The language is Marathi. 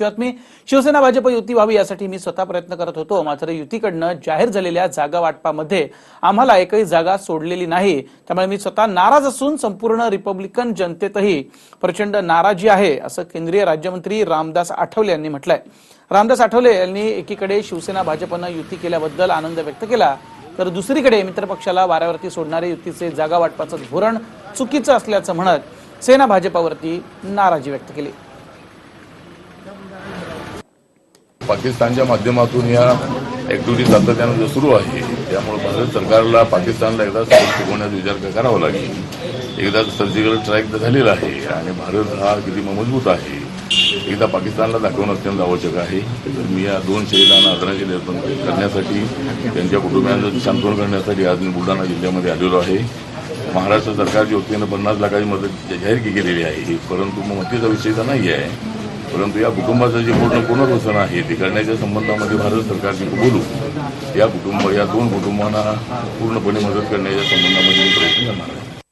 मी शिवसेना भाजप युती व्हावी यासाठी मी स्वतः प्रयत्न करत होतो मात्र युतीकडनं जाहीर झालेल्या जागा वाटपामध्ये आम्हाला एकही जागा सोडलेली नाही. त्यामुळे मी स्वतः नाराज असून संपूर्ण रिपब्लिकन जनतेतही प्रचंड नाराजी आहे असं केंद्रीय राज्यमंत्री रामदास आठवले यांनी म्हटलंय. रामदास आठवले यांनी एकीकडे शिवसेना भाजपनं युती केल्याबद्दल आनंद व्यक्त केला तर दुसरीकडे मित्रपक्षाला वाऱ्यावरती सोडणारे युतीचे जागा वाटपाचं धोरण चुकीचं असल्याचं म्हणत सेना भाजपावरती नाराजी व्यक्त केली. पाकिस्तानच्या माध्यमातून या ऍक्टिव्हिटी सातत्यानं जो सुरू आहे त्यामुळे भारत सरकारला पाकिस्तानला एकदा शिकवण्याचा विचार करावा लागेल? एकदा सर्जिकल स्ट्राईक तर झालेला आहे आणि भारत हा किती मजबूत आहे एकदा पाकिस्तानला दाखवणं अत्यंत आवश्यक आहे. तर मी या दोन शहीदांना आदरांजली अर्पण करण्यासाठी त्यांच्या कुटुंबियांचं सांत्वन करण्यासाठी आज मी बुलढाणा जिल्ह्यामध्ये आलेलो आहे. महाराष्ट्र सरकारच्या वतीनं पन्नास लाखाची मदत जाहीर केलेली आहे परंतु मग मतीचा विषय तर नाही आहे परंतु या कुटुंबाचं जे पूर्ण पुनर्वसन आहे ते करण्याच्या संबंधामध्ये भारत सरकारने बोलू. या कुटुंब या दोन कुटुंबांना पूर्णपणे मदत करण्याच्या संबंधामध्ये मी प्रयत्न करणार आहे.